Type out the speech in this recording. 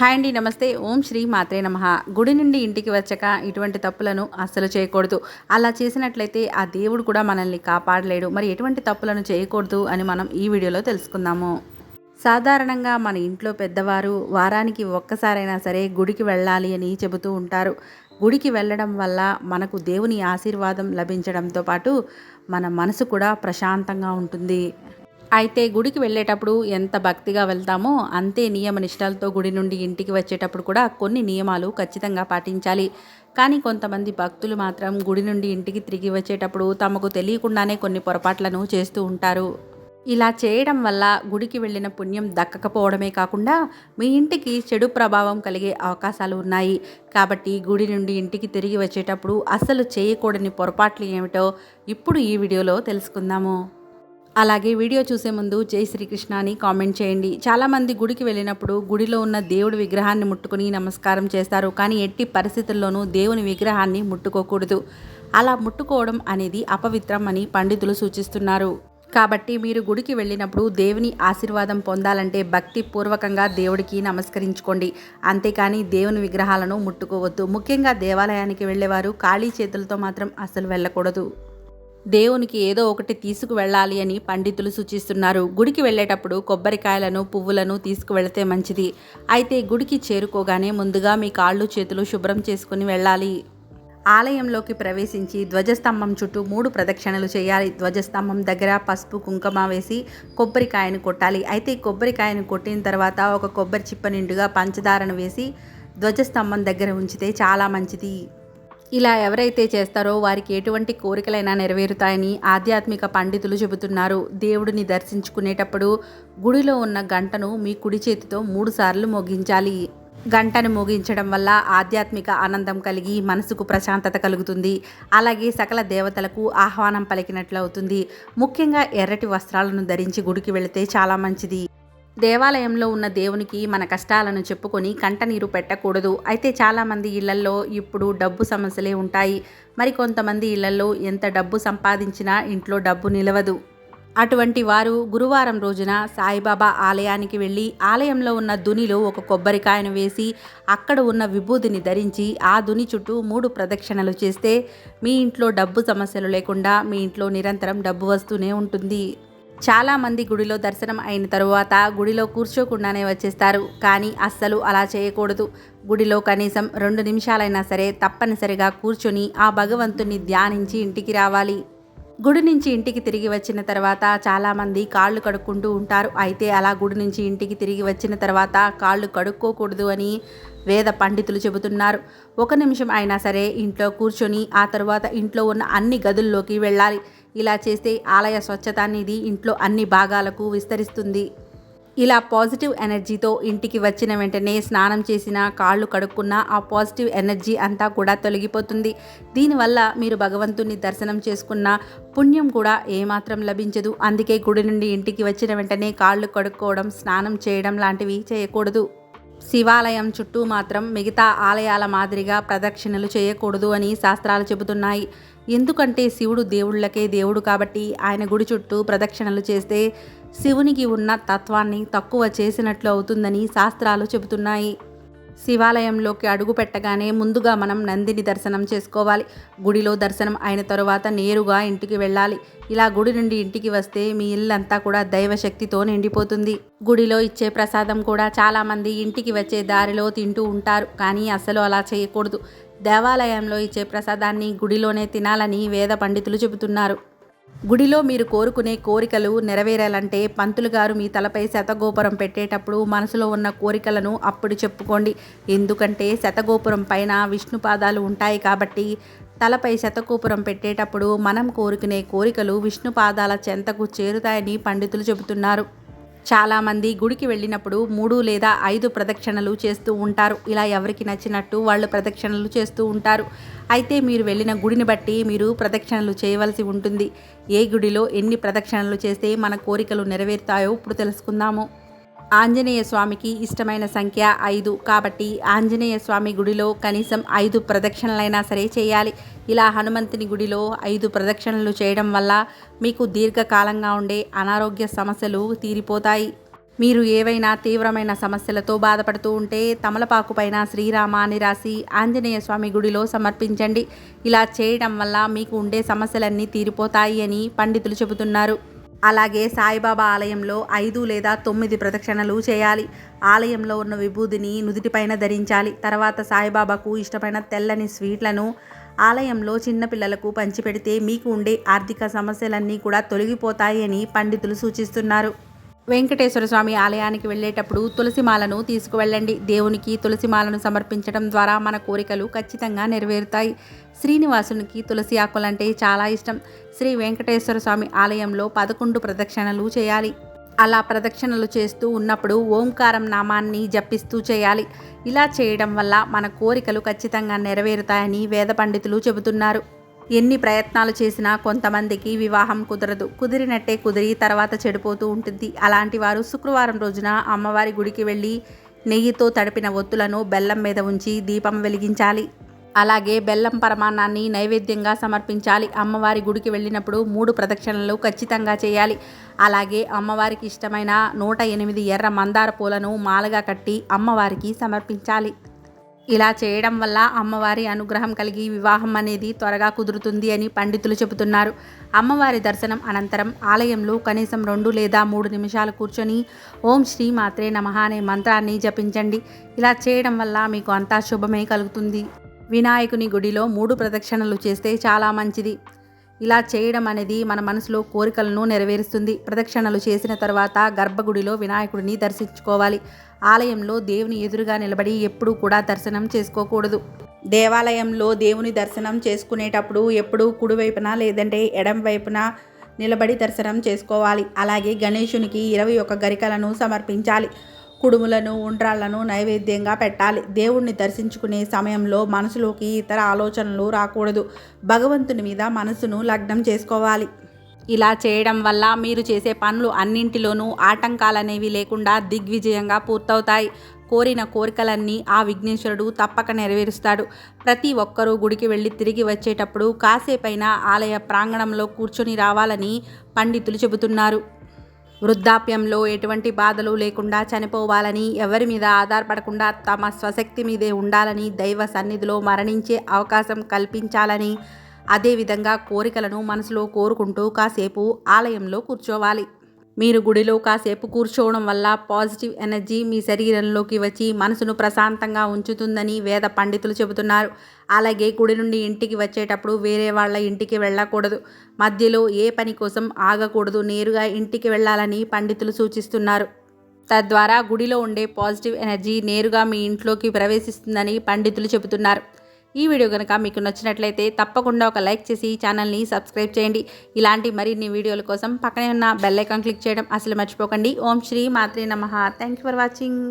Hi అండి నమస్తే. ఓం శ్రీ మాత్రే నమ. గుడి నుండి ఇంటికి వచ్చాక ఇటువంటి తప్పులను అస్సలు చేయకూడదు. అలా చేసినట్లయితే ఆ దేవుడు కూడా మనల్ని కాపాడలేడు. మరి ఎటువంటి తప్పులను చేయకూడదు అని మనం ఈ వీడియోలో తెలుసుకుందాము. సాధారణంగా మన ఇంట్లో పెద్దవారు వారానికి ఒక్కసారైనా సరే గుడికి వెళ్ళాలి అని చెబుతూ ఉంటారు. గుడికి వెళ్ళడం వల్ల మనకు దేవుని ఆశీర్వాదం లభించడంతో పాటు మన మనసు కూడా ప్రశాంతంగా ఉంటుంది. అయితే గుడికి వెళ్ళేటప్పుడు ఎంత భక్తిగా వెళ్తామో అంతే నియమ నిష్టలతో గుడి నుండి ఇంటికి వచ్చేటప్పుడు కూడా కొన్ని నియమాలు ఖచ్చితంగా పాటించాలి. కానీ కొంతమంది భక్తులు మాత్రం గుడి నుండి ఇంటికి తిరిగి వచ్చేటప్పుడు తమకు తెలియకుండానే కొన్ని పొరపాట్లను చేస్తూ ఉంటారు. ఇలా చేయడం వల్ల గుడికి వెళ్ళిన పుణ్యం దక్కకపోవడమే కాకుండా మీ ఇంటికి చెడు ప్రభావం కలిగే అవకాశాలు ఉన్నాయి. కాబట్టి గుడి నుండి ఇంటికి తిరిగి వచ్చేటప్పుడు అసలు చేయకూడని పొరపాట్లు ఏమిటో ఇప్పుడు ఈ వీడియోలో తెలుసుకుందాము. అలాగే వీడియో చూసే ముందు జై శ్రీకృష్ణ అని కామెంట్ చేయండి. చాలామంది గుడికి వెళ్ళినప్పుడు గుడిలో ఉన్న దేవుడి విగ్రహాన్ని ముట్టుకుని నమస్కారం చేస్తారు. కానీ ఎట్టి పరిస్థితుల్లోనూ దేవుని విగ్రహాన్ని ముట్టుకోకూడదు. అలా ముట్టుకోవడం అనేది అపవిత్రం అని పండితులు సూచిస్తున్నారు. కాబట్టి మీరు గుడికి వెళ్ళినప్పుడు దేవుని ఆశీర్వాదం పొందాలంటే భక్తి పూర్వకంగా దేవుడికి నమస్కరించుకోండి. అంతేకాని దేవుని విగ్రహాలను ముట్టుకోవద్దు. ముఖ్యంగా దేవాలయానికి వెళ్ళేవారు ఖాళీ చేతులతో మాత్రం అసలు వెళ్ళకూడదు. దేవునికి ఏదో ఒకటి తీసుకువెళ్ళాలి అని పండితులు సూచిస్తున్నారు. గుడికి వెళ్ళేటప్పుడు కొబ్బరికాయలను పువ్వులను తీసుకువెళితే మంచిది. అయితే గుడికి చేరుకోగానే ముందుగా మీ కాళ్ళు చేతులు శుభ్రం చేసుకుని వెళ్ళాలి. ఆలయంలోకి ప్రవేశించి ధ్వజస్తంభం చుట్టూ మూడు ప్రదక్షిణలు చేయాలి. ధ్వజస్తంభం దగ్గర పసుపు కుంకుమ వేసి కొబ్బరికాయను కొట్టాలి. అయితే కొబ్బరికాయను కొట్టిన తర్వాత ఒక కొబ్బరి చిప్ప నిండుగా పంచదారను వేసి ధ్వజస్తంభం దగ్గర ఉంచితే చాలా మంచిది. ఇలా ఎవరైతే చేస్తారో వారికి ఎటువంటి కోరికలైనా నెరవేరుతాయని ఆధ్యాత్మిక పండితులు చెబుతున్నారు. దేవుడిని దర్శించుకునేటప్పుడు గుడిలో ఉన్న గంటను మీ కుడి చేతితో మూడుసార్లు మోగించాలి. గంటను మోగించడం వల్ల ఆధ్యాత్మిక ఆనందం కలిగి మనసుకు ప్రశాంతత కలుగుతుంది. అలాగే సకల దేవతలకు ఆహ్వానం పలికినట్లు అవుతుంది. ముఖ్యంగా ఎర్రటి వస్త్రాలను ధరించి గుడికి వెళితే చాలా మంచిది. దేవాలయంలో ఉన్న దేవునికి మన కష్టాలను చెప్పుకొని కంటనీరు పెట్టకూడదు. అయితే చాలామంది ఇళ్ళల్లో ఇప్పుడు డబ్బు సమస్యలే ఉంటాయి. మరి కొంతమంది ఇళ్ళలో ఎంత డబ్బు సంపాదించినా ఇంట్లో డబ్బు నిలవదు. అటువంటి వారు గురువారం రోజున సాయిబాబా ఆలయానికి వెళ్ళి ఆలయంలో ఉన్న దునిలో ఒక కొబ్బరికాయను వేసి అక్కడ ఉన్న విభూతిని ధరించి ఆ దుని చుట్టూ మూడు ప్రదక్షిణలు చేస్తే మీ ఇంట్లో డబ్బు సమస్యలు లేకుండా మీ ఇంట్లో నిరంతరం డబ్బు వస్తూనే ఉంటుంది. చాలామంది గుడిలో దర్శనం అయిన తరువాత గుడిలో కూర్చోకుండానే వచ్చేస్తారు. కానీ అస్సలు అలా చేయకూడదు. గుడిలో కనీసం రెండు నిమిషాలైనా సరే తప్పనిసరిగా కూర్చొని ఆ భగవంతుని ధ్యానించి ఇంటికి రావాలి. గుడి నుంచి ఇంటికి తిరిగి వచ్చిన తర్వాత చాలామంది కాళ్ళు కడుక్కుంటూ ఉంటారు. అయితే అలా గుడి నుంచి ఇంటికి తిరిగి వచ్చిన తర్వాత కాళ్ళు కడుక్కోకూడదు అని వేద పండితులు చెబుతున్నారు. ఒక నిమిషం అయినా సరే ఇంట్లో కూర్చొని ఆ తర్వాత ఇంట్లో ఉన్న అన్ని గదుల్లోకి వెళ్ళాలి. ఇలా చేస్తే ఆలయ స్వచ్ఛత అనేది ఇంట్లో అన్ని భాగాలకు విస్తరిస్తుంది. ఇలా పాజిటివ్ ఎనర్జీతో ఇంటికి వచ్చిన వెంటనే స్నానం చేసిన కాళ్ళు కడుక్కున్న ఆ పాజిటివ్ ఎనర్జీ అంతా కూడా తొలగిపోతుంది. దీనివల్ల మీరు భగవంతుని దర్శనం చేసుకున్న పుణ్యం కూడా ఏమాత్రం లభించదు. అందుకే గుడి నుండి ఇంటికి వచ్చిన వెంటనే కాళ్ళు కడుక్కోవడం స్నానం చేయడం లాంటివి చేయకూడదు. శివాలయం చుట్టూ మాత్రం మిగతా ఆలయాల మాదిరిగా ప్రదక్షిణలు చేయకూడదు అని శాస్త్రాలు చెబుతున్నాయి. ఎందుకంటే శివుడు దేవుళ్ళకే దేవుడు కాబట్టి ఆయన గుడి చుట్టూ ప్రదక్షిణలు చేస్తే శివునికి ఉన్న తత్వాన్ని తక్కువ చేసినట్లు అవుతుందని శాస్త్రాలు చెబుతున్నాయి. శివాలయంలోకి అడుగు పెట్టగానే ముందుగా మనం నందిని దర్శనం చేసుకోవాలి. గుడిలో దర్శనం అయిన తరువాత నేరుగా ఇంటికి వెళ్ళాలి. ఇలా గుడి నుండి ఇంటికి వస్తే మీ ఇల్లంతా కూడా దైవశక్తితో నిండిపోతుంది. గుడిలో ఇచ్చే ప్రసాదం కూడా చాలామంది ఇంటికి వచ్చే దారిలో తింటూ ఉంటారు. కానీ అసలు అలా చేయకూడదు. దేవాలయంలో ఇచ్చే ప్రసాదాన్ని గుడిలోనే తినాలని వేద పండితులు చెబుతున్నారు. గుడిలో మీరు కోరుకునే కోరికలు నెరవేరాలంటే పంతులు గారు మీ తలపై శతగోపురం పెట్టేటప్పుడు మనసులో ఉన్న కోరికలను అప్పుడు చెప్పుకోండి. ఎందుకంటే శతగోపురం పైన విష్ణు పాదాలు ఉంటాయి కాబట్టి తలపై శతగోపురం పెట్టేటప్పుడు మనం కోరుకునే కోరికలు విష్ణు పాదాల చెంతకు చేరుతాయని పండితులు చెబుతున్నారు. చాలామంది గుడికి వెళ్ళినప్పుడు మూడు లేదా ఐదు ప్రదక్షిణలు చేస్తూ ఉంటారు. ఇలా ఎవరికి నచ్చినట్టు వాళ్ళు ప్రదక్షిణలు చేస్తూ ఉంటారు. అయితే మీరు వెళ్ళిన గుడిని బట్టి మీరు ప్రదక్షిణలు చేయవలసి ఉంటుంది. ఏ గుడిలో ఎన్ని ప్రదక్షిణలు చేస్తే మన కోరికలు నెరవేరుతాయో ఇప్పుడు తెలుసుకుందాము. ఆంజనేయ స్వామికి ఇష్టమైన సంఖ్య ఐదు. కాబట్టి ఆంజనేయ స్వామి గుడిలో కనీసం ఐదు ప్రదక్షిణలైనా సరే చేయాలి. ఇలా హనుమంతుని గుడిలో ఐదు ప్రదక్షిణలు చేయడం వల్ల మీకు దీర్ఘకాలంగా ఉండే అనారోగ్య సమస్యలు తీరిపోతాయి. మీరు ఏవైనా తీవ్రమైన సమస్యలతో బాధపడుతూ ఉంటే తమలపాకు పైన శ్రీరామ అని రాసి ఆంజనేయ స్వామి గుడిలో సమర్పించండి. ఇలా చేయడం వల్ల మీకు ఉండే సమస్యలన్నీ తీరిపోతాయి అని పండితులు చెబుతున్నారు. అలాగే సాయిబాబా ఆలయంలో ఐదు లేదా తొమ్మిది ప్రదక్షిణలు చేయాలి. ఆలయంలో ఉన్న విభూదిని నుదుటిపైన ధరించాలి. తర్వాత సాయిబాబాకు ఇష్టమైన తెల్లని స్వీట్లను ఆలయంలో చిన్నపిల్లలకు పంచిపెడితే మీకు ఉండే ఆర్థిక సమస్యలన్నీ కూడా తొలగిపోతాయి అని పండితులు సూచిస్తున్నారు. వెంకటేశ్వర స్వామి ఆలయానికి వెళ్ళేటప్పుడు తులసిమాలను తీసుకువెళ్ళండి. దేవునికి తులసిమాలను సమర్పించడం ద్వారా మన కోరికలు ఖచ్చితంగా నెరవేరుతాయి. శ్రీనివాసునికి తులసి ఆకులంటే చాలా ఇష్టం. శ్రీ వెంకటేశ్వర స్వామి ఆలయంలో పదకొండు ప్రదక్షిణలు చేయాలి. అలా ప్రదక్షిణలు చేస్తూ ఉన్నప్పుడు ఓంకారం నామాన్ని జపిస్తూ చేయాలి. ఇలా చేయడం వల్ల మన కోరికలు ఖచ్చితంగా నెరవేరుతాయని వేద పండితులు చెబుతున్నారు. ఎన్ని ప్రయత్నాలు చేసినా కొంతమందికి వివాహం కుదరదు. కుదిరినట్టే కుదిరి తర్వాత చెడిపోతూ ఉంటుంది. అలాంటి వారు శుక్రవారం రోజున అమ్మవారి గుడికి వెళ్ళి నెయ్యితో తడిపిన ఒత్తులను బెల్లం మీద ఉంచి దీపం వెలిగించాలి. అలాగే బెల్లం పరమాణాన్ని నైవేద్యంగా సమర్పించాలి. అమ్మవారి గుడికి వెళ్ళినప్పుడు మూడు ప్రదక్షిణలు ఖచ్చితంగా చేయాలి. అలాగే అమ్మవారికి ఇష్టమైన నూట ఎనిమిది ఎర్ర మందార పూలను మాలగా కట్టి అమ్మవారికి సమర్పించాలి. ఇలా చేయడం వల్ల అమ్మవారి అనుగ్రహం కలిగి వివాహం అనేది త్వరగా కుదురుతుంది అని పండితులు చెబుతున్నారు. అమ్మవారి దర్శనం అనంతరం ఆలయంలో కనీసం రెండు లేదా మూడు నిమిషాలు కూర్చొని ఓం శ్రీ మాత్రే నమః అనే మంత్రాన్ని జపించండి. ఇలా చేయడం వల్ల మీకు అంతా శుభమే కలుగుతుంది. వినాయకుని గుడిలో మూడు ప్రదక్షిణలు చేస్తే చాలా మంచిది. ఇలా చేయడం అనేది మన మనసులో కోరికలను నెరవేరుస్తుంది. ప్రదక్షిణలు చేసిన తర్వాత గర్భగుడిలో వినాయకుడిని దర్శించుకోవాలి. ఆలయంలో దేవుని ఎదురుగా నిలబడి ఎప్పుడూ కూడా దర్శనం చేసుకోకూడదు. దేవాలయంలో దేవుని దర్శనం చేసుకునేటప్పుడు ఎప్పుడూ కుడివైపున లేదంటే ఎడం వైపున నిలబడి దర్శనం చేసుకోవాలి. అలాగే గణేశునికి ఇరవై ఒక గరికలను సమర్పించాలి. కుడుములను ఉండ్రాళ్ళను నైవేద్యంగా పెట్టాలి. దేవుణ్ణి దర్శించుకునే సమయంలో మనసులోకి ఇతర ఆలోచనలు రాకూడదు. భగవంతుని మీద మనసును లగ్నం చేసుకోవాలి. ఇలా చేయడం వల్ల మీరు చేసే పనులు అన్నింటిలోనూ ఆటంకాలనేవి లేకుండా దిగ్విజయంగా పూర్తవుతాయి. కోరిన కోరికలన్నీ ఆ విఘ్నేశ్వరుడు తప్పక నెరవేరుస్తాడు. ప్రతి ఒక్కరూ గుడికి వెళ్ళి తిరిగి వచ్చేటప్పుడు కాసేపైన ఆలయ ప్రాంగణంలో కూర్చొని రావాలని పండితులు చెబుతున్నారు. వృద్ధాప్యంలో ఎటువంటి బాధలు లేకుండా చనిపోవాలని ఎవరి మీద ఆధారపడకుండా తమ స్వశక్తి మీదే ఉండాలని దైవ సన్నిధిలో మరణించే అవకాశం కల్పించాలని అదేవిధంగా కోరికలను మనసులో కోరుకుంటూ కాసేపు ఆలయంలో కూర్చోవాలి. మీరు గుడిలో కాసేపు కూర్చోవడం వల్ల పాజిటివ్ ఎనర్జీ మీ శరీరంలోకి వచ్చి మనసును ప్రశాంతంగా ఉంచుతుందని వేద పండితులు చెబుతున్నారు. అలాగే గుడి నుండి ఇంటికి వచ్చేటప్పుడు వేరే వాళ్ళ ఇంటికి వెళ్ళకూడదు. మధ్యలో ఏ పని కోసం ఆగకూడదు. నేరుగా ఇంటికి వెళ్ళాలని పండితులు సూచిస్తున్నారు. తద్వారా గుడిలో ఉండే పాజిటివ్ ఎనర్జీ నేరుగా మీ ఇంట్లోకి ప్రవేశిస్తుందని పండితులు చెబుతున్నారు. ఈ వీడియో కనుక మీకు నచ్చినట్లయితే తప్పకుండా ఒక లైక్ చేసి ఛానల్ని సబ్స్క్రైబ్ చేయండి. ఇలాంటి మరిన్ని వీడియోల కోసం పక్కనే ఉన్న బెల్ ఐకాన్ క్లిక్ చేయడం అసలు మర్చిపోకండి. ఓం శ్రీ మాత్రే నమ. Thank you for watching